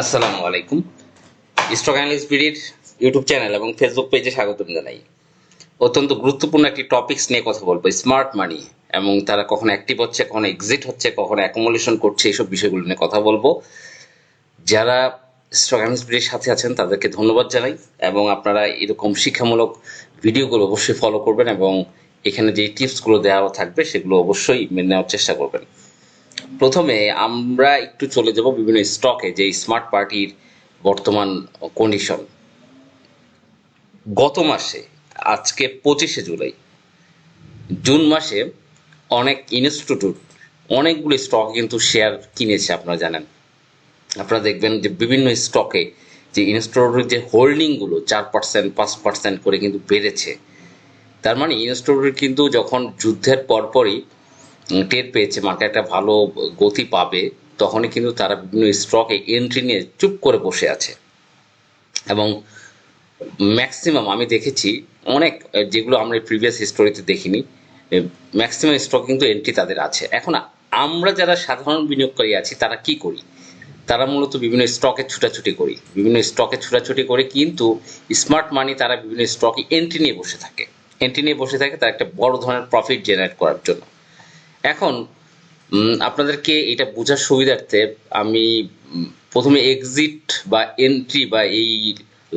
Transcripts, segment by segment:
আসসালামু আলাইকুম। Stock analyst বিডির ইউটিউব চ্যানেল এবং ফেসবুক পেজে স্বাগতম জানাই। অত্যন্ত গুরুত্বপূর্ণ একটি টপিকস নিয়ে কথা বলব স্মার্ট মানি এবং তারা কখন অ্যাক্টিভ হচ্ছে, কখন এক্সিট হচ্ছে, কখন অ্যাকোমোলেশন করছে এইসব বিষয়গুলো নিয়ে কথা বলব। যারা স্টক অ্যানালিস্ট বিডির সাথে আছেন, তাদেরকে ধন্যবাদ জানাই এবং আপনারা এরকম শিক্ষামূলক ভিডিওগুলো অবশ্যই ফলো করবেন এবং এখানে যে টিপসগুলো দেওয়া থাকবে, সেগুলো অবশ্যই মেনে নেওয়ার চেষ্টা করবেন। প্রথমে আমরা একটু চলে যাব বিভিন্ন স্টকে যে স্মার্ট পার্টির বর্তমান কন্ডিশন গত মাসে, আজকে পঁচিশে জুলাই, জুন মাসে অনেক ইনস্টিটিউট অনেকগুলো স্টক কিন্তু শেয়ার কিনেছে, আপনারা জানেন। আপনারা দেখবেন যে বিভিন্ন স্টকে যে ইনস্টিটিউটের যে হোল্ডিংগুলো চার পার্সেন্ট পাঁচ পার্সেন্ট করে কিন্তু বেড়েছে। তার মানে ইনস্টিটিউট কিন্তু যখন যুদ্ধের পরপরই টের পেয়েছে মার্কেট একটা ভালো গতি পাবে, তখনই কিন্তু তারা বিভিন্ন স্টকে এন্ট্রি নিয়ে চুপ করে বসে আছে। এবং ম্যাক্সিমাম আমি দেখেছি, অনেক যেগুলো আমরা প্রিভিয়াস হিস্টোরিতে দেখিনি ম্যাক্সিমাম স্টক কিন্তু এন্ট্রি তাদের আছে। এখন আমরা যারা সাধারণ বিনিয়োগকারী আছি, তারা কি করি? তারা মূলত বিভিন্ন স্টকে ছুটাছুটি করি। বিভিন্ন স্টকে ছুটাছুটি করে কিন্তু স্মার্ট মানি তারা বিভিন্ন স্টকে এন্ট্রি নিয়ে বসে থাকে। এন্ট্রি নিয়ে বসে থাকে তার একটা বড় ধরনের প্রফিট জেনারেট করার জন্য। এখন আপনাদেরকে এটা বোঝার সুবিধার্থে আমি প্রথমে এক্সিট বা এন্ট্রি বা এই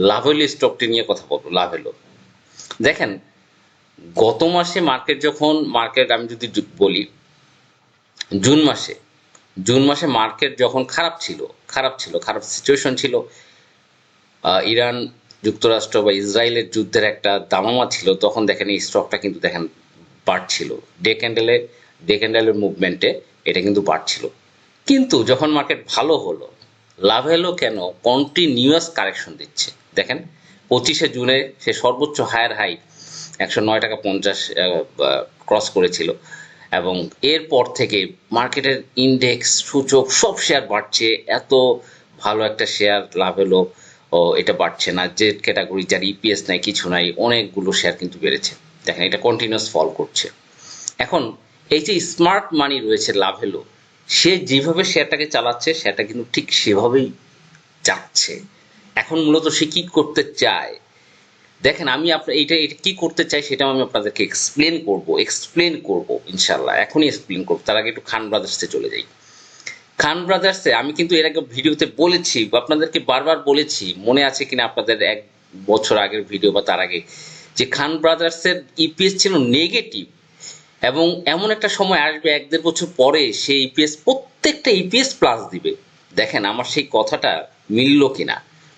লাভেলো স্টকটি নিয়ে কথা বলব লাভেলো দেখেন, গত মাসে মার্কেট যখন মার্কেট আমি যদি বলি, জুন মাসে জুন মাসে মার্কেট যখন খারাপ ছিল খারাপ ছিল, খারাপ সিচুয়েশন ছিল ইরান যুক্তরাষ্ট্র বা ইসরায়েলের যুদ্ধের একটা দামামা ছিল, তখন দেখেন এই স্টকটা কিন্তু দেখেন বাড়ছিল। ডে ক্যান্ডেলে ডে ক্যান্ডেলের মুভমেন্টে এটা কিন্তু বাড়ছিল। কিন্তু যখন মার্কেট ভালো হলো, লাভ এলো কেন? কন্টিনিউয়াস কারেকশন দিচ্ছে। দেখেন, পঁচিশে জুনে সে সর্বোচ্চ হায়ার হাই একশো নয় টাকা পঞ্চাশ ক্রস করেছিল। এবং এরপর থেকে মার্কেটের ইন্ডেক্স সূচক সব শেয়ার বাড়ছে। এত ভালো একটা শেয়ার লাভ হলো। ও, এটা বাড়ছে না। যে ক্যাটাগরি যার ইপিএস নাই, কিছু নাই, অনেকগুলো শেয়ার কিন্তু বেড়েছে। দেখেন, এটা কন্টিনিউয়াস ফল করছে। এখন এই যে স্মার্ট মানি রয়েছে, লাভ হলো, সে যেভাবে শেয়ারটাকে চালাচ্ছে সেটা কিন্তু ঠিক সেভাবেই যাচ্ছে। এখন মূলত সে কি করতে চায়? দেখেন, আমি আপনার এইটা এটা কি করতে চাই সেটাও আমি আপনাদেরকে এক্সপ্লেন করব এক্সপ্লেন করব ইনশাল্লাহ এখনই এক্সপ্লেন করব, তার আগে একটু খান ব্রাদার্সে চলে যাই। খান ব্রাদার্সে আমি কিন্তু এর আগে ভিডিওতে বলেছি, আপনাদেরকে বারবার বলেছি, মনে আছে কিনা আপনাদের এক বছর আগের ভিডিও বা তার আগে, যে খান ব্রাদার্সের ইপিএস ছিল নেগেটিভ এবং এমন একটা সময় আসবে এক দেড় বছর পরে সেই ইপিএস প্রত্যেকটা ইপিএস প্লাস দিবে। দেখেন আমার সেই কথাটা মিলল কিনা।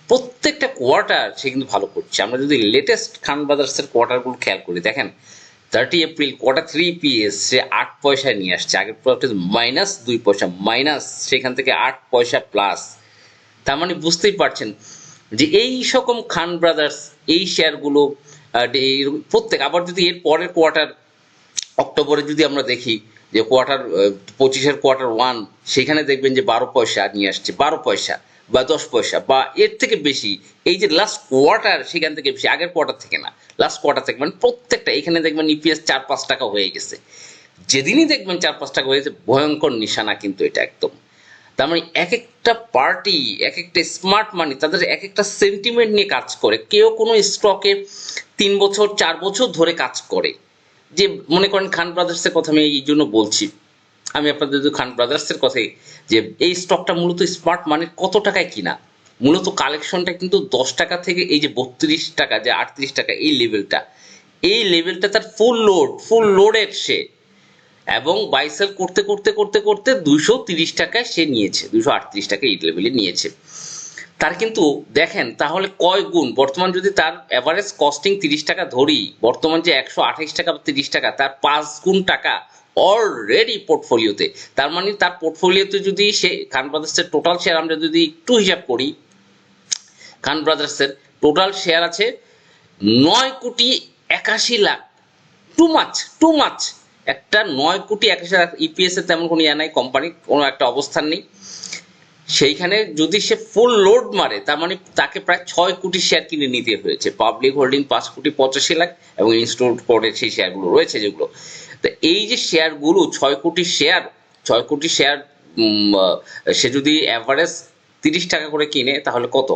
প্রত্যেকটা কোয়ার্টার সে কিন্তু ভালো করছে। আমরা যদি লেটেস্ট খান ব্রাদার্সের কোয়ার্টারগুলো খেয়াল করি, দেখেন thirty April quarter three PS সে আট পয়সায় নিয়ে আসছে। আগের কোয়ার্টার মাইনাস দুই পয়সা মাইনাস সেখান থেকে আট পয়সা প্লাস তার মানে বুঝতেই পারছেন যে এই সকম খান ব্রাদার্স এই শেয়ারগুলো প্রত্যেক, আবার যদি এর পরের কোয়ার্টার অক্টোবরে যদি আমরা দেখি যে কোয়ার্টার পঁচিশের কোয়ার্টার ওয়ান সেখানে দেখবেন যে বারো পয়সা নিয়ে আসছে, বারো পয়সা বা দশ পয়সা বা এর থেকে বেশি, এই যে লাস্ট কোয়ার্টার সেখান থেকে বেশি, আগের কোয়ার্টার থেকে না লাস্ট কোয়ার্টার থেকে মানে প্রত্যেকটা, এখানে দেখবেন ইপিএস চার পাঁচ টাকা হয়ে গেছে। যেদিনই দেখবেন চার পাঁচ টাকা হয়েছে, ভয়ঙ্কর নিশানা কিন্তু এটা একদম। তার মানে এক একটা পার্টি এক একটা স্মার্ট মানি তাদের এক একটা সেন্টিমেন্ট নিয়ে কাজ করে। কেউ কোনো স্টকে তিন বছর, চার বছর ধরে কাজ করে। যে মনে করেন খান ব্রাদার্সের কথা আমি এই জন্য বলছি। আমি আপনাদের খান ব্রাদার্সের কথাই যে এই স্টকটা মূলত স্মার্ট মানির কত টাকায় কিনা? মূলত কালেকশনটা কিন্তু দশ টাকা থেকে এই যে বত্রিশ টাকা, যে আটত্রিশ টাকা, এই লেভেলটা এই লেভেলটা তার ফুল লোড ফুল লোডের সে। এবং বাইসেল করতে করতে করতে করতে দুশো তিরিশ টাকায় সে নিয়েছে দুশো আটত্রিশ টাকা এই লেভেলে নিয়েছে। তার কিন্তু, দেখেন, তাহলে কয় গুণ? বর্তমান যদি তার অ্যাভারেজ কস্টিং তিরিশ টাকা ধরি, বর্তমান যে একশো আঠাইশ টাকা বা তিরিশ টাকা, তার পাঁচ গুণ টাকা অলরেডি পোর্টফোলিওতে তার মানে তার পোর্টফোলিওতে যদি সে খান ব্রাদার্সের টোটাল শেয়ার আমরা যদি একটু হিসাব করি খান ব্রাদার্সের টোটাল শেয়ার আছে নয় কোটি একাশি lakh. Too much too much একটা নয় কোটি একাশি লাখ ইপিএস এর তেমন কোনো ইয়া নাই কোম্পানির কোনো একটা অবস্থান নেই। সেইখানে যদি সে ফুল লোড মারে, তার মানে তাকে প্রায় ছয় কোটি শেয়ার কিনে নিতে হয়েছে। পাবলিক হোল্ডিং পাঁচ কোটি পঁচাশি লাখ এবং ইনস্টিটিউট করে সেই শেয়ারগুলো রয়েছে যেগুলো। তো এই যে শেয়ারগুলো ছয় কোটি শেয়ার ছয় কোটি শেয়ার সে যদি অ্যাভারেজ তিরিশ টাকা করে কিনে, তাহলে কত?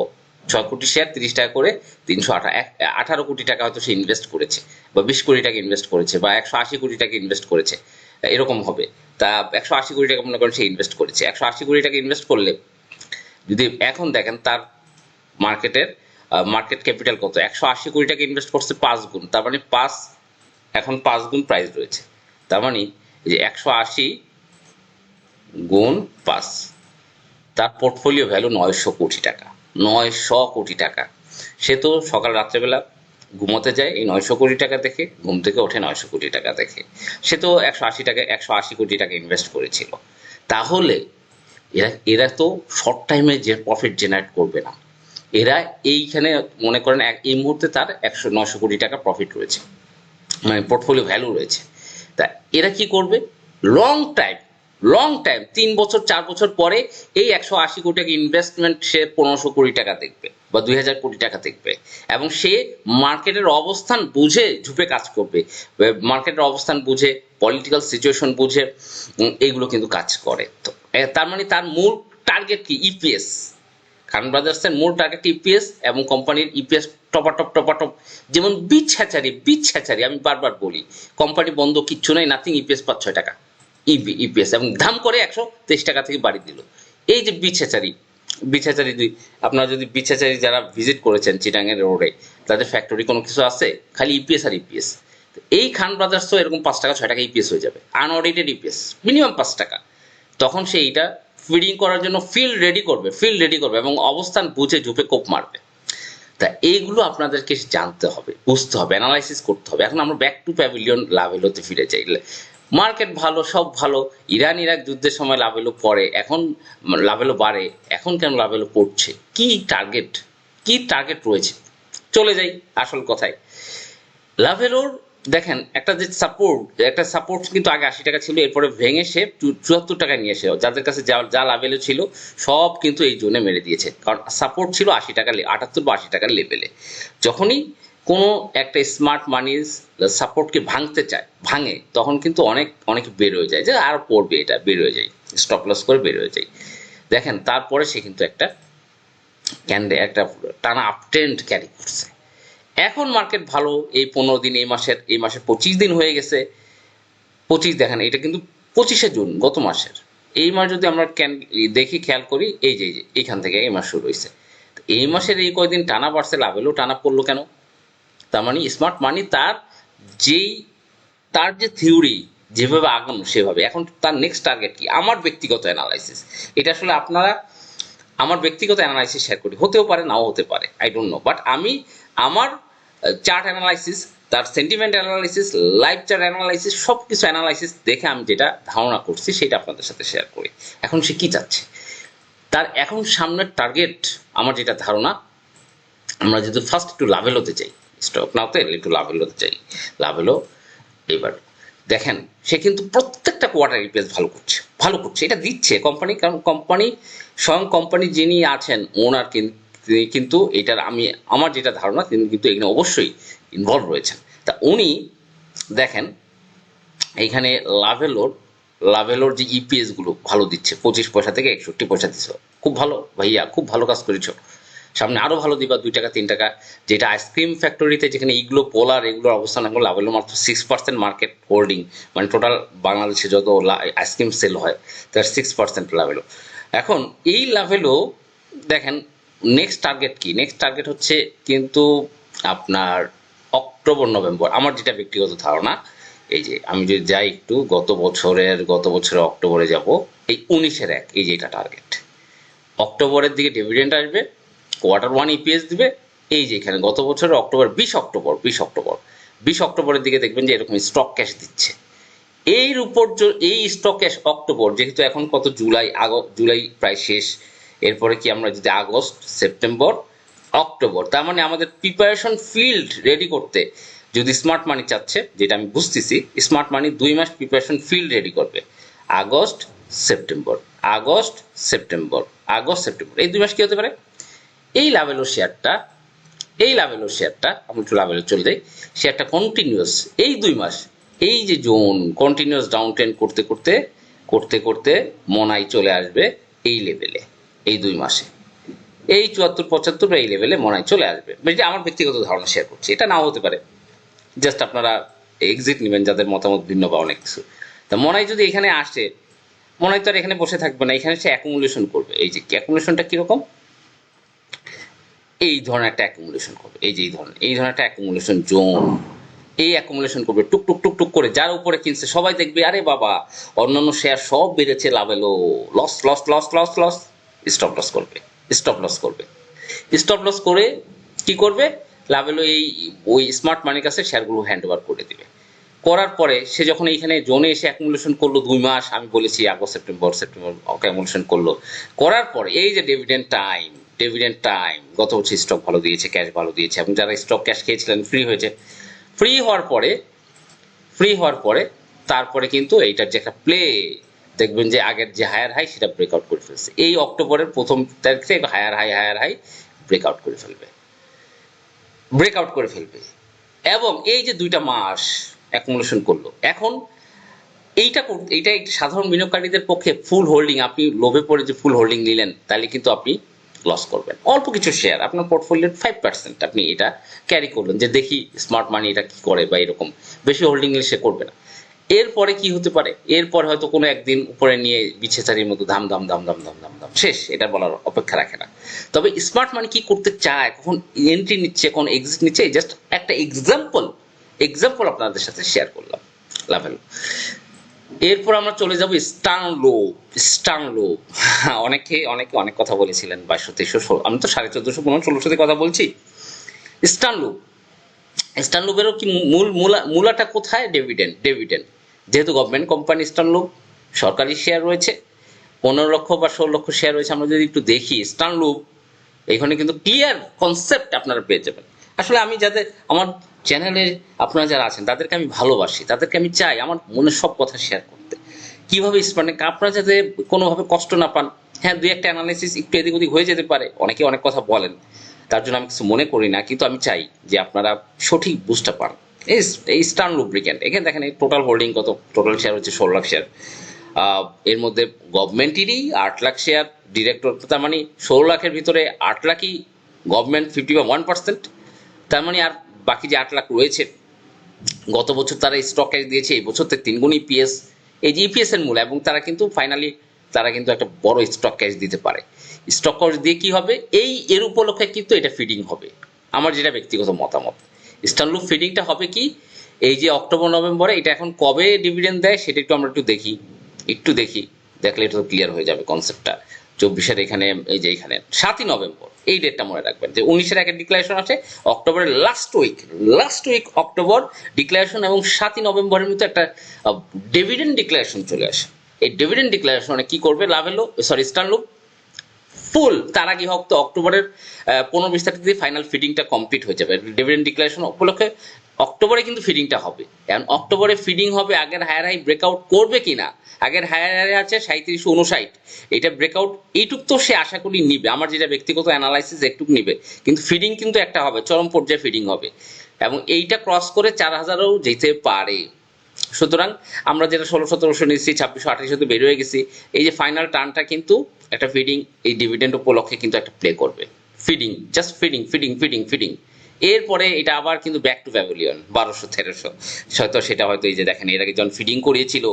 ছয় কোটি শেয়ার তিরিশ টাকা করে তিনশো আঠারো কোটি টাকা হয়তো সে ইনভেস্ট করেছে বা বিশ কোটি টাকা ইনভেস্ট করেছে বা একশো আশি কোটি টাকা ইনভেস্ট করেছে। এরকম হবে। তা একশো আশি কোটি টাকা মনে করেন সে ইনভেস্ট করেছে। একশো আশি কোটি টাকা ইনভেস্ট করলে, যদি এখন দেখেন তার মার্কেটের মার্কেট ক্যাপিটাল কত? একশো আশি কোটি টাকা ইনভেস্ট করছে পাঁচ গুণ। তার মানে পাঁচ, এখন পাঁচ গুণ প্রাইস রয়েছে। তার মানে যে একশো আশি গুণ পাঁচ, তার পোর্টফোলিও ভ্যালু নয়শো কোটি টাকা। নয়শো কোটি টাকা। সে তো সকাল রাত্রেবেলা ঘুমোতে যায় এই নয়শো কোটি টাকা দেখে, ঘুম থেকে ওঠে নয়শো কোটি টাকা দেখে। সে তো একশো আশি টাকা, একশো আশি কোটি টাকা ইনভেস্ট করেছিল। তাহলে এরা এরা তো শর্ট টাইমে যে প্রফিট জেনারেট করবে না। এরা এইখানে মনে করেন এক, এই মুহূর্তে তার একশো, নয়শো কোটি টাকা প্রফিট রয়েছে। মানে পোর্টফোলিও ভ্যালু রয়েছে। তা এরা কি করবে? লং টাইম লং টাইম তিন বছর, চার বছর পরে এই একশো আশি কোটি টাকা ইনভেস্টমেন্ট সে পনেরোশো কোটি টাকা দেখবে। বা দুই হাজার কোটি টাকা দেখবে। এবং সে মার্কেটের অবস্থান বুঝে ঝুপে কাজ করবে। মার্কেটের অবস্থান বুঝে পলিটিক্যাল সিচুয়েশন বুঝে এইগুলো কিন্তু কাজ করে। তো তার মানে তার মূল টার্গেট কি? ইপিএস খান ব্রাদার্সের মূল টার্গেট ইপিএস এবং কোম্পানির ইপিএস টপাটপ টপাটপ। যেমন বিচ হ্যাচারি বিচ হ্যাচারি আমি বারবার বলি, কোম্পানি বন্ধ কিচ্ছু নাই নাথিং ইপিএস পাঁচ, ছয় টাকা। ইপিএস এবং ধাম করে একশো তেইশ টাকা থেকে বাড়ি দিল। এই যে বিচ হ্যাচারি বিচ হ্যাচারি দুই। আপনারা যদি বিচ হ্যাচারি যারা ভিজিট করেছেন চিটাঙ্গের রোডে তাদের ফ্যাক্টরি কোনো কিছু আছে? খালি ইপিএস আর ইপিএস এই খান ব্রাদার্স তো এরকম পাঁচ টাকা, ছয় টাকা ইপিএস হয়ে যাবে। আনঅডিটেড ইপিএস মিনিমাম পাঁচ টাকা। তখন সে এইটা ফিডিং করার জন্য ফিল্ড রেডি করবে ফিল্ড রেডি করবে এবং অবস্থান বুঝে ঝুপে কোপ মারবে। তা এইগুলো আপনাদেরকে জানতে হবে, বুঝতে হবে অ্যানালাইসিস করতে হবে। এখন আমরা ব্যাক টু প্যাভিলিয়ন লাভেলোতে ফিরে যাই। মার্কেট ভালো, সব ভালো। ইরান, ইরাক যুদ্ধের সময় লাভেলো পড়ে। এখন লাভেলো বাড়ে। এখন কেন লাভেলো পড়ছে? কি টার্গেট কি টার্গেট রয়েছে? চলে যাই আসল কথায়। লাভেলোর দেখেন, একটা যে সাপোর্ট একটা সাপোর্ট কিন্তু আগে আশি টাকা ছিল, এরপরে ভেঙে সে চুয়াত্তর টাকা নিয়ে এসে যাদের কাছে যা যা লাভেলে ছিল, সব কিন্তু এই জোনে মেরে দিয়েছে। কারণ সাপোর্ট ছিল আশি টাকা আটাত্তর বা আশি টাকার লেভেলে যখনই কোনো একটা স্মার্ট মানি সাপোর্টকে ভাঙতে চায়, ভাঙে, তখন কিন্তু অনেক অনেক বের হয়ে যায়, যে আর পড়বে এটা, বের হয়ে যায় স্টপ লস করে বের হয়ে যায়। দেখেন, তারপরে সে কিন্তু একটা ক্যান্ডে একটা টানা আপট্রেন্ড ক্যারি করছে। এখন মার্কেট ভালো, এই পনেরো দিন, এই মাসের এই মাসের পঁচিশ দিন হয়ে গেছে। পঁচিশ, দেখেন, এটা কিন্তু পঁচিশে জুন, গত মাসের। এই মাস যদি আমরা ক্যান দেখি, খেয়াল করি, এই যে এই যে এইখান থেকে এই মাস শুরু হয়েছে। এই মাসের এই কয়দিন টানা বাড়ছে, লাভ টানা পড়ল কেন? তার মানে স্মার্ট মানি তার যেই, তার যে থিওরি যেভাবে আগানো সেভাবে। এখন তার নেক্সট টার্গেট কি? আমার ব্যক্তিগত অ্যানালাইসিস এটা আসলে আপনারা আমার ব্যক্তিগত অ্যানালাইসিস শেয়ার করি। হতেও পারে, নাও হতে পারে আই ডোন্ট নো বাট আমি আমার চার্ট অ্যানালাইসিস তার sentiment analysis live chart analysis সব কিছু অ্যানালাইসিস দেখে আমি যেটা ধারণা করছি সেটা আপনাদের সাথে শেয়ার করি। এখন সে কী চাচ্ছে? তার এখন সামনের টার্গেট আমার যেটা ধারণা, আমরা যেহেতু ফার্স্ট একটু লাভেল হতে চাই। স্টক নাওতে একটু লাভেল হতে চাই। লাভেলো এবার দেখেন, সে কিন্তু প্রত্যেকটা কোয়ার্টার ইপিএস ভালো করছে ভালো করছে, এটা দিচ্ছে কোম্পানি কারণ কোম্পানি স্বয়ং কোম্পানি যিনি আছেন ওনার কিন্তু এটার আমি, আমার যেটা ধারণা, তিনি কিন্তু এখানে অবশ্যই ইনভলভ রয়েছেন। তা উনি দেখেন, এখানে লাভেলোর লাভেলোর যে ইপিএসগুলো ভালো দিচ্ছে, পঁচিশ পয়সা থেকে একষট্টি পয়সা দিচ্ছে। খুব ভালো, ভাইয়া, খুব ভালো কাজ করেছ। সামনে আরও ভালো দিবা, দুই টাকা, তিন টাকা। যেটা আইসক্রিম ফ্যাক্টরিতে যেখানে ইগুলো পোলার, এগুলোর অবস্থান এখন লাভেলো মাত্র সিক্স পার্সেন্ট মার্কেট হোল্ডিং মানে টোটাল বাংলাদেশে যত আইসক্রিম সেল হয়, তার সিক্স পার্সেন্ট লাভেলো। এখন এই লাভেলো, দেখেন নেক্সট টার্গেট কি? নেক্সট টার্গেট হচ্ছে কিন্তু আপনার অক্টোবর, নভেম্বর। আমার যেটা ব্যক্তিগত ধারণা, এই যে আমি যদি যাই একটু, গত বছরের গত বছরের অক্টোবরে যাব, এই উনিশের এক, এই যে এটা টার্গেট অক্টোবরের দিকে ডিভিডেন্ড আসবে কোয়ার্টার ওয়ান ইপিএস দিবে, এই যে এখানে গত বছরের অক্টোবর বিশ অক্টোবর বিশ অক্টোবর বিশ অক্টোবরের দিকে দেখবেন যে এরকম স্টক ক্যাশ দিচ্ছে। এর উপর এই স্টক ক্যাশ অক্টোবর যেহেতু এখন কত জুলাই আগস্ট জুলাই প্রায় শেষ, এরপরে কি আমরা যদি আগস্ট সেপ্টেম্বর অক্টোবর তার মানে আমাদের প্রিপারেশন ফিল্ড রেডি করতে যদি স্মার্ট মানি চাচ্ছে, যেটা আমি বুঝতেছি স্মার্ট মানি দুই মাস প্রিপারেশন ফিল্ড রেডি করবে। August September August September August September এই দুই মাস কি হতে পারে? এই লাভেলো শেয়ারটা এই লাভেলো শেয়ারটা আমি একটু লাভেলো চলে যাই শেয়ারটা কন্টিনিউয়াস এই দুই মাস, এই যে জোন কন্টিনিউয়াস ডাউন ট্রেন করতে করতে করতে করতে মনাই চলে আসবে এই লেভেলে এই দুই মাসে। এই চুয়াত্তর, পঁচাত্তর, এই লেভেলে মনে হয় চলে আসবে। এটা আমার ব্যক্তিগত ধারণা শেয়ার করছি, এটা নাও হতে পারে। জাস্ট আপনারা এক্সিট নেবেন যাদের মতামত ভিন্ন বা অনেক কিছু। তা মনে যদি এখানে আসে মনে হয় তো আর এখানে বসে থাকবে না, এখানে সে অ্যাকুমুলেশন করবে। এই যে অ্যাকুমুলেশনটা কীরকম? এই ধরনের একটা অ্যাকুমুলেশন করবে। এই যে এই ধরনের এই ধরনের একটা অ্যাকুমুলেশন জোন এই অ্যাকুমুলেশন করবে, টুক টুক টুক টুক করে, যার উপরে কিনছে, সবাই দেখবে, আরে বাবা, অন্যান্য শেয়ার সব বেড়েছে, লাভ এলো loss loss loss loss loss stop loss করবে স্টপ লস করবে। স্টপ লস করে কি করবে? লাভ এলো এই, ওই স্মার্ট মানির কাছে শেয়ারগুলো হ্যান্ড ওভার করে দিবে। করার পরে সে যখন এইখানে জোনে এসে অ্যাকুমুলেশন করল দুই মাস, আমি বলেছি আগস্ট, সেপ্টেম্বর সেপ্টেম্বর অ্যাকুমুলেশন করল। করার পরে এই যে ডিভিডেন্ড টাইম ডিভিডেন্ড টাইম গত বছর স্টক ভালো দিয়েছে ক্যাশ ভালো দিয়েছে, এবং যারা স্টক ক্যাশ খেয়েছিলেন ফ্রি হয়েছে। ফ্রি হওয়ার পরে ফ্রি হওয়ার পরে, তারপরে কিন্তু এইটার যে একটা প্লে দেখবেন যে আগের যে হায়ার হাই সেটা ব্রেকআউট করে ফেলছে। এই অক্টোবরের প্রথম তারিখ থেকে higher high higher high breakout করে ফেলবে। ব্রেকআউট করে ফেলবে। এবং এই যে দুইটা মাস অ্যাকুমুলেশন করল, এখন এইটা এইটা সাধারণ বিনিয়োগকারীদের পক্ষে ফুল হোল্ডিং আপনি লোভে পড়ে যে ফুল হোল্ডিং নিলেন, তাহলে কিন্তু আপনি লস করবেন। অল্প কিছু শেয়ার আপনার পোর্টফোলিওর ফাইভ পার্সেন্ট আপনি এটা ক্যারি করলেন যে দেখি স্মার্ট মানি এটা কি করে বা এরকম। বেশি হোল্ডিং সে করবে না। এরপরে কি হতে পারে? এরপরে হয়তো কোনো একদিন উপরে নিয়ে বিছে চারির মতো ধাম ধাম ধাম ধাম ধাম ধাম ধাম, শেষ। এটা বলার অপেক্ষা রাখে না। তবে স্মার্ট মানি কি করতে চায়? কখন এন্ট্রি নিচ্ছে, কখন এক্সিট নিচ্ছে? জাস্ট একটা এক্সাম্পল এক্সাম্পল আপনাদের সাথে শেয়ার করলাম। লাভ হলো এরপর আমরা চলে যাব স্টানলো স্টানলো অনেকে অনেকে অনেক কথা বলেছিলেন বাইশশো তেইশশো ষোলো। আমি তো সাড়ে চোদ্দশো পনেরো ষোলোশোতে কথা বলছি। স্টানলো স্টানলুপেরও কি মূল, মূলা, মূলাটা কোথায়? ডেভিডেন্ট ডেভিডেন্ট যেহেতু গভর্নমেন্ট কোম্পানি স্টানলুপ সরকারি শেয়ার রয়েছে। পনেরো লক্ষ বা ষোলো লক্ষ শেয়ার রয়েছে। আমরা যদি একটু দেখি স্টানলুপ এখানে কিন্তু ক্লিয়ার কনসেপ্ট আপনারা পেয়ে যাবেন। আসলে আমি যাদের, আমার চ্যানেলে আপনারা যারা আছেন, তাদেরকে আমি ভালোবাসি, তাদেরকে আমি চাই আমার মনের সব কথা শেয়ার করতে। কীভাবে মানে আপনারা যাতে কোনোভাবে কষ্ট না পান হ্যাঁ দুই একটা অ্যানালাইসিস একটু এদিক ওদিক হয়ে যেতে পারে, অনেকে অনেক কথা বলেন, তার জন্য আমি কিছু মনে করি না, কিন্তু আমি চাই যে আপনারা সঠিক বুঝতে পান এই স্টার্ন লুব্রিক্যান্ট এখানে দেখেন এই টোটাল হোল্ডিং কত টোটাল শেয়ার হচ্ছে ষোলো লাখ শেয়ার এর মধ্যে গভর্নমেন্টেরই আট লাখ শেয়ার ডিরেক্টর তার মানে ষোলো লাখের ভিতরে আট লাখই গভর্নমেন্ট ফিফটি বা ওয়ান পার্সেন্ট তার মানে আর বাকি যে আট লাখ রয়েছে, গত বছর তারা স্টক ক্যাশ দিয়েছে, এই বছর তো তিনগুণ ইপিএস এই যে ইপিএস এর মূল এবং তারা কিন্তু ফাইনালি তারা কিন্তু একটা বড় স্টক ক্যাশ দিতে পারে। স্টক ক্যাশ দিয়ে কি হবে? এই এর উপলক্ষে কিন্তু এটা ফিডিং হবে, আমার যেটা ব্যক্তিগত মতামত। স্টানলুপ ফিডিংটা হবে কি? এই যে অক্টোবর নভেম্বরে এটা এখন কবে ডিভিডেন্ড দেয়, সেটা একটু আমরা একটু দেখি একটু দেখি, দেখলে এটা তো ক্লিয়ার হয়ে যাবে কনসেপ্টটা চব্বিশের এখানে, এই যে এখানে, সাতই নভেম্বর, এই ডেটটা মনে রাখবেন, যে উনিশের একটা ডিক্লারেশন আছে, অক্টোবরের last week last week October declaration এবং সাতই নভেম্বরের মধ্যে একটা ডিভিডেন্ড ডিক্লারেশন চলে আসে। এই ডিভিডেন্ড ডিক্লারেশনে কি করবে? লাভ এলো সরি স্টানলুপ ফুল তার আগে হোক তো অক্টোবরের পনেরো বিশ তারিখ দিয়ে ফাইনাল ফিডিংটা কমপ্লিট হয়ে যাবে। ডিভিডেন্ড ডিক্লারেশন উপলক্ষে অক্টোবরে কিন্তু ফিডিংটা হবে। এখন অক্টোবরে ফিডিং হবে, আগের হায়ার হাই ব্রেকআউট করবে কি না আগের হায়ার হাই আছে সাঁত্রিশশো উনষাট এটা ব্রেকআউট এইটুক তো সে আশা করি নিবে। আমার যেটা ব্যক্তিগত অ্যানালাইসিস একটুক নিবে। কিন্তু ফিডিং কিন্তু একটা হবে, চরম পর্যায়ে ফিডিং হবে। এবং এইটা ক্রস করে চার হাজারও যেতে পারে। সুতরাং আমরা যেটা ষোলো সতেরোশো নিচ্ছি, ছাব্বিশশো আঠাশশোতে বের হয়ে গেছি। এই যে ফাইনাল টার্নটা কিন্তু একটা ফিডিং এই ডিভিডেন্ড উপলক্ষে কিন্তু একটা প্লে করবে। Feeding just feeding feeding feeding feeding এরপরে এটা আবার কিন্তু ব্যাক টু প্যাভিলিয়ন বারোশো, তেরোশো। হয়তো সেটা হয়তো এই যে দেখেন, এর আগে যখন ফিডিং করিয়েছিল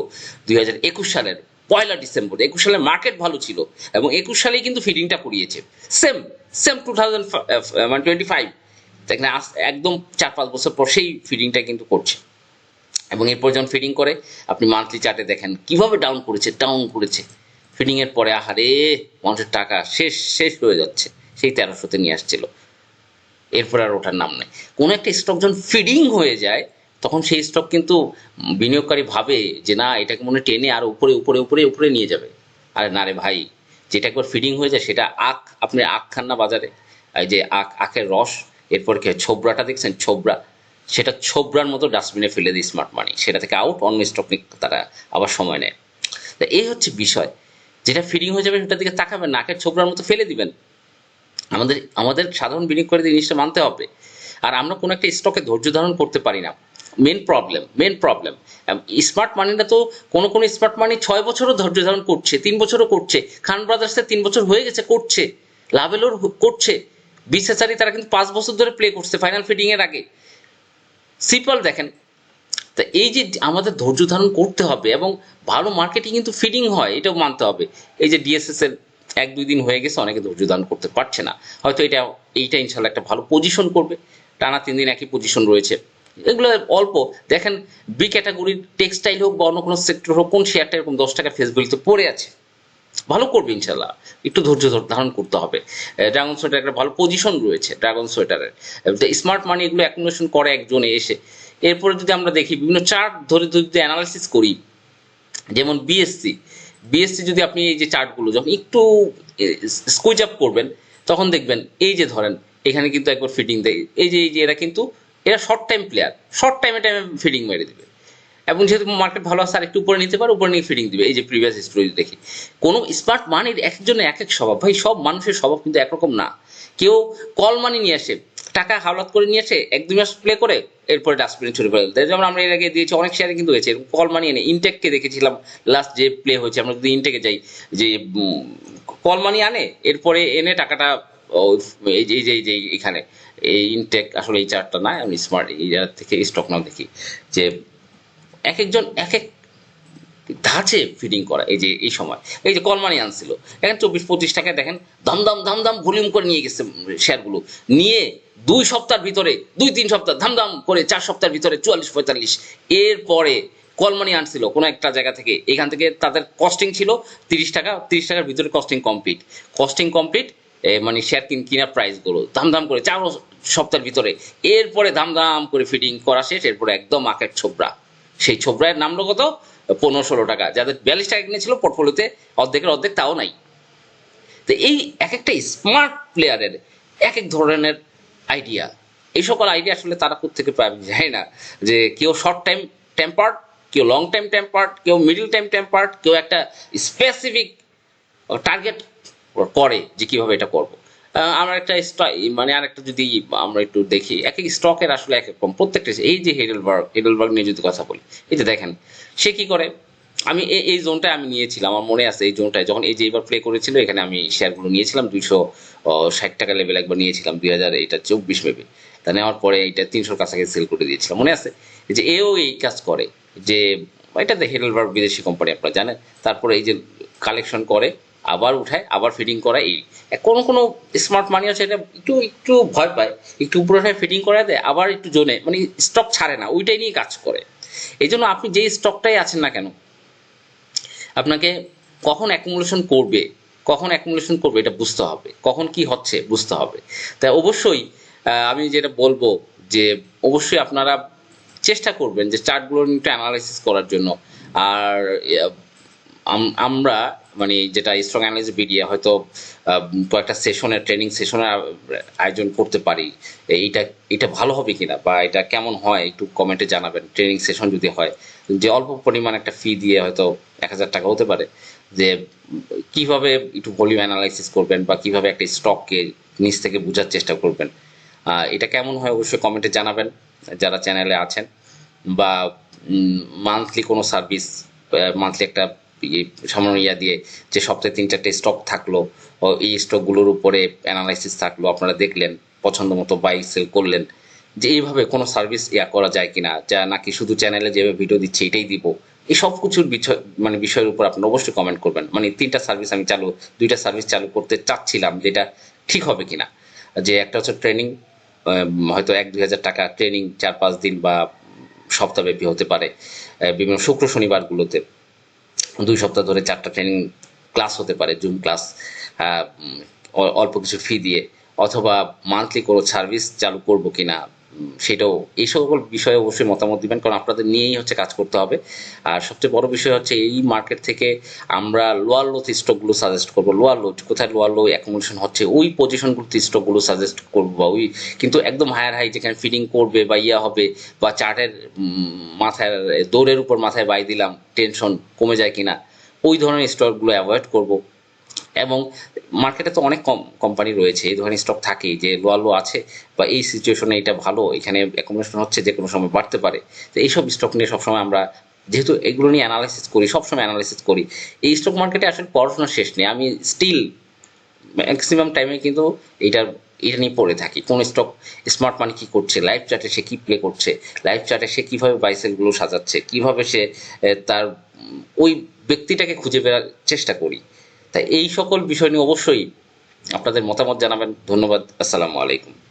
দুই হাজার একুশ সালের পয়লা ডিসেম্বর। একুশ সালের মার্কেট ভালো ছিল এবং একুশ সালেই কিন্তু ফিডিংটা করিয়েছে। সেম সেম টু থাউজেন্ড মানে টোয়েন্টি ফাইভ দেখেন একদম চার পাঁচ বছর পর সেই ফিডিংটা কিন্তু করছে। এবং এরপর যখন ফিডিং করে, আপনি মান্থলি চার্টে দেখেন, কীভাবে ডাউন করেছে ডাউন করেছে। ফিডিং এর পরে, আহারে মানুষের টাকা, শেষ শেষ হয়ে যাচ্ছে। সেই তেরোশোতে নিয়ে আসছিল। এরপর আর ওঠার নাম নেই। কোনো একটা স্টক যখন ফিডিং হয়ে যায়, তখন সেই স্টক কিন্তু বিনিয়োগকারী ভাবে যে না, এটাকে মনে টেনে আর উপরে উপরে উপরে উপরে নিয়ে যাবে। আরে না রে ভাই, যেটা একবার ফিডিং হয়ে যায়, সেটা আখ, আপনি আখ খান না বাজারে। এই যে আখ, আখের রস, এরপর কি? ছোবরাটা দেখছেন? ছোবরা সেটা ছোবরার মতো ডাস্টবিনে ফেলে দিই স্মার্ট মানি সেটা থেকে আউট অন্য স্টক তারা আবার সময় নেয়। তা এই হচ্ছে বিষয়। যেটা ফিডিং হয়ে যাবে, সেটার দিকে তাকাবেন না, আখের ছোবরার মতো ফেলে দিবেন। আমাদের আমাদের সাধারণ বিনিয়োগকারীদের জিনিসটা মানতে হবে। আর আমরা কোনো একটা স্টকে ধৈর্য ধারণ করতে পারি না। Main problem main problem smart মানিটা তো কোনো কোনো স্মার্ট মানি ছয় বছরও ধৈর্য ধারণ করছে, তিন বছরও করছে। খান ব্রাদার্সের তিন বছর হয়ে গেছে, করছে। লাভেলোর করছে। বিশেষারি তারা কিন্তু পাঁচ বছর ধরে প্লে করছে ফাইনাল ফিটিং এর আগে। সিম্পল দেখেন। তা এই যে আমাদের ধৈর্য ধারণ করতে হবে এবং ভালো মার্কেটিং কিন্তু ফিডিং হয়, এটাও মানতে হবে। এই যে ডিএসএস এর এক, দুই দিন হয়ে গেছে, অনেকে ধৈর্য ধারণ করতে পারছে না। হয়তো এটা, এইটা ইনশাল্লাহ একটা ভালো পজিশন করবে। টানা তিন দিন একই পজিশন রয়েছে। এগুলো অল্প। দেখেন বি ক্যাটাগরির টেক্সটাইল হোক বা অন্য কোনো সেক্টর হোক, কোন শেয়ারটা এরকম দশ টাকা ফেস ভ্যালুতে পড়ে আছে, ভালো করবে ইনশাল্লাহ একটু ধৈর্য ধারণ করতে হবে। ড্রাগন সোয়েটার একটা ভালো পজিশন রয়েছে ড্রাগন সোয়েটারের স্মার্ট মানি এগুলো অ্যাকুমুলেশন করে একজনে এসে। এরপরে যদি আমরা দেখি, বিভিন্ন চার্ট ধরে যদি অ্যানালাইসিস করি, যেমন বিএসসি বিএসসি যদি আপনি এই যে চার্টগুলো যখন একটু স্কুইজ আপ করবেন, তখন দেখবেন এই যে ধরেন, এখানে কিন্তু একবার ফিটিং দেয়। এই যে এই যে, এরা কিন্তু, এরা শর্ট টাইম প্লেয়ার শর্ট টাইমে টাইমে ফিটিং মেরে দেবে। এবং যেহেতু মার্কেট ভালো আছে আর একটু উপরে নিতে পারে, উপরে নিয়ে ফিটিং দিবে। এই যে প্রিভিয়াস হিস্টোরি দেখি। কোনো স্মার্ট মানির এক একজনের এক এক স্বভাব। ভাই, সব মানুষের স্বভাব কিন্তু একরকম না। কেউ কল মানি নিয়ে আসে টাকা হাওলাত করে নিয়ে আসে এক দুই মাস প্লে করে, এরপরে ডাস্টবিনে ছুড়ে ফেলে দেয়। যেমন আমরা এর আগে দিয়েছি, অনেক শেয়ারে কিন্তু হয়েছে কল মানি এনে ইনটেককে দেখেছিলাম লাস্ট যে প্লে হয়েছে, আমরা যদি ইনটেকে যাই, যে কল মানি আনে, এরপরে এনে টাকাটা এই যে এই যে এখানে এই ইনটেক আসলে এই চার্টটা না, আমি স্মার্ট এই থেকে স্টক নাও দেখি, যে এক একজন, এক এক ধাঁচে ফিডিং করা, এই যে, এই সময়। এই যে, কলমানি আনছিল। এখানে চব্বিশ, পঁচিশ টাকায় দেখেন দাম দাম ভলিউম করে নিয়ে গেছে শেয়ারগুলো। নিয়ে দুই সপ্তাহের ভিতরে, দুই, তিন সপ্তাহ ধাম দাম করে চার সপ্তাহের ভিতরে চুয়াল্লিশ, পঁয়তাল্লিশ। এরপরে কলমানি আনছিল কোনো একটা জায়গা থেকে। এখান থেকে তাদের কস্টিং ছিল তিরিশ টাকা, তিরিশ টাকার ভিতরে কস্টিং কমপ্লিট কস্টিং কমপ্লিট মানে শেয়ার কিন, কিনার প্রাইসগুলো দাম করে চার সপ্তাহের ভিতরে। এরপরে দাম করে ফিটিং করা শেষ। এরপরে একদম মার্কেট ছোবরা। সেই ছোবরায়ের নামলো কত? পনেরো ষোলো টাকা। যাদের বিয়াল্লিশ টাকা কিনেছিল পোর্টফোলিওতে অর্ধেকের অর্ধেক তাও নাই। তো এই এক একটা স্মার্ট প্লেয়ারের এক এক ধরনের আইডিয়া এই সকল আইডিয়া আসলে তারা থেকে আমি জানি না। যে কেউ শর্ট টাইম টেম্পার্ড কেউ লং টাইম টেম্পার্ড কেউ মিডল টাইম টেম্পার্ড কেউ একটা স্পেসিফিক টার্গেট করে যে কীভাবে এটা করব। আমরা একটা মানে আর একটা যদি আমরা একটু দেখি, এক এক স্টকের আসলে এক রকম। প্রত্যেকটা এই যে হেডেলবার্গ হেডেলবার্গ নিয়ে যদি কথা বলি, এই যে দেখেন, সে কি করে? আমি এই এই জোনটায় আমি নিয়েছিলাম, আমার মনে আছে এই জোনটায় যখন এই যে এবার প্লে করেছিল, এখানে আমি শেয়ারগুলো নিয়েছিলাম, দুইশো ষাট টাকা লেভেল একবার নিয়েছিলাম দুই হাজার এটা চব্বিশ মেবে তা নেওয়ার পরে এটা তিনশোর কাছাকাছি সেল করে দিয়েছিলাম, মনে আছে? যে এও এই কাজ করে, যে এটা তো হেডেলবার্গ বিদেশি কোম্পানি আপনারা জানেন। তারপরে এই যে কালেকশন করে আবার উঠায়, আবার ফিটিং করা এই কোনো কোনো স্মার্ট মানি আছে এটা একটু একটু ভয় পায়, একটু উপরে উঠায় ফিটিং করে দেয়, আবার একটু জোনে মানে স্টক ছাড়ে না, ওইটাই নিয়ে কাজ করে। এই জন্য আপনি যেই স্টকটাই আছেন না কেন, আপনাকে কখন অ্যাকুমুলেশন করবে, কখন অ্যাকুমুলেশন করবে এটা বুঝতে হবে, কখন কি হচ্ছে বুঝতে হবে। তাই অবশ্যই আমি যেটা বলব যে অবশ্যই আপনারা চেষ্টা করবেন যে চার্টগুলো একটু অ্যানালাইসিস করার জন্য, আর আমরা মানে যেটা স্ট্রং অ্যানালাইসিস বিডিয়া হয়তো কয়েকটা সেশনের ট্রেনিং সেশনের আয়োজন করতে পারি। এইটা এটা ভালো হবে কিনা বা এটা কেমন হয়, একটু কমেন্টে জানাবেন। ট্রেনিং সেশন যদি হয়, যে অল্প পরিমাণ একটা ফি দিয়ে হয়তো এক হাজার টাকা হতে পারে, যে কীভাবে একটু ভলিউম অ্যানালাইসিস করবেন বা কীভাবে একটা স্টককে নিচ থেকে বোঝার চেষ্টা করবেন। এটা কেমন হয় অবশ্যই কমেন্টে জানাবেন, যারা চ্যানেলে আছেন। বা মান্থলি কোনো সার্ভিস মান্থলি একটা সামান্য ইয়া দিয়ে যে সপ্তাহে তিন চারটে স্টক থাকল এই স্টকগুলোর উপরে অ্যানালাইসিস থাকল, আপনারা দেখলেন, পছন্দ মতো বাই সেল করলেন। যে এইভাবে কোনো সার্ভিস ইয়া করা যায় কিনা, যা নাকি শুধু চ্যানেলে যেভাবে ভিডিও দিচ্ছে, এটাই দিব, এই সব কিছুর বিষয় মানে বিষয়ের উপর আপনি অবশ্যই কমেন্ট করবেন। মানে তিনটা সার্ভিস আমি চালু, দুইটা সার্ভিস চালু করতে চাচ্ছিলাম, যেটা ঠিক হবে কিনা। যে একটা হচ্ছে ট্রেনিং হয়তো এক, দুই হাজার টাকা ট্রেনিং চার, পাঁচ দিন বা সপ্তাহব্যাপী হতে পারে বিভিন্ন শুক্র, শনিবারগুলোতে। দুই সপ্তাহ ধরে চারটা ট্রেনিং ক্লাস হতে পারে জুম ক্লাস অল্প কিছু ফি দিয়ে, অথবা মান্থলি কোনো সার্ভিস চালু করব কিনা সেটাও এই সকল বিষয়ে অবশ্যই মতামত দিবেন, কারণ আপনাদের নিয়েই হচ্ছে কাজ করতে হবে। আর সবচেয়ে বড় বিষয় হচ্ছে এই মার্কেট থেকে আমরা লোয়ার লোথ স্টকগুলো সাজেস্ট করব। লোয়ার লো কোথায় লোয়ার লো অ্যাকোমোডেশন হচ্ছে, ওই পজিশনগুলোতে স্টকগুলো সাজেস্ট করব বা ওই কিন্তু একদম হায়ার হাই যেখানে ফিডিং করবে বা ইয়া হবে বা চার্টের মাথায়, দৌড়ের উপর মাথায় বাই দিলাম টেনশন কমে যায় কিনা, ওই ধরনের স্টকগুলো অ্যাভয়েড করব। এবং মার্কেটে তো অনেক কম কোম্পানি রয়েছে, এই ধরনের স্টক থাকেই, যে লো লো আছে, বা এই সিচুয়েশনে এটা ভালো, এখানে অ্যাকোমোডেশন হচ্ছে যে কোনো সময় বাড়তে পারে। তো এইসব স্টক নিয়ে সবসময় আমরা, যেহেতু এগুলো নিয়ে অ্যানালাইসিস করি, সবসময় অ্যানালাইসিস করি। এই স্টক মার্কেটে আসলে পড়াশোনা শেষ নেই, আমি স্টিল ম্যাক্সিমাম টাইমে কিন্তু এইটার এটা নিয়ে পড়ে থাকি। কোন স্টক স্মার্ট মানি কী করছে লাইভ চার্টে সে কী প্লে করছে লাইভ চার্টে সে কীভাবে বাইসেলগুলো সাজাচ্ছে, কীভাবে সে তার, ওই ব্যক্তিটাকে খুঁজে বেরার চেষ্টা করি। তাই এই সকল বিষয় নিয়ে অবশ্যই আপনাদের মতামত জানাবেন। ধন্যবাদ। আসসালামু আলাইকুম।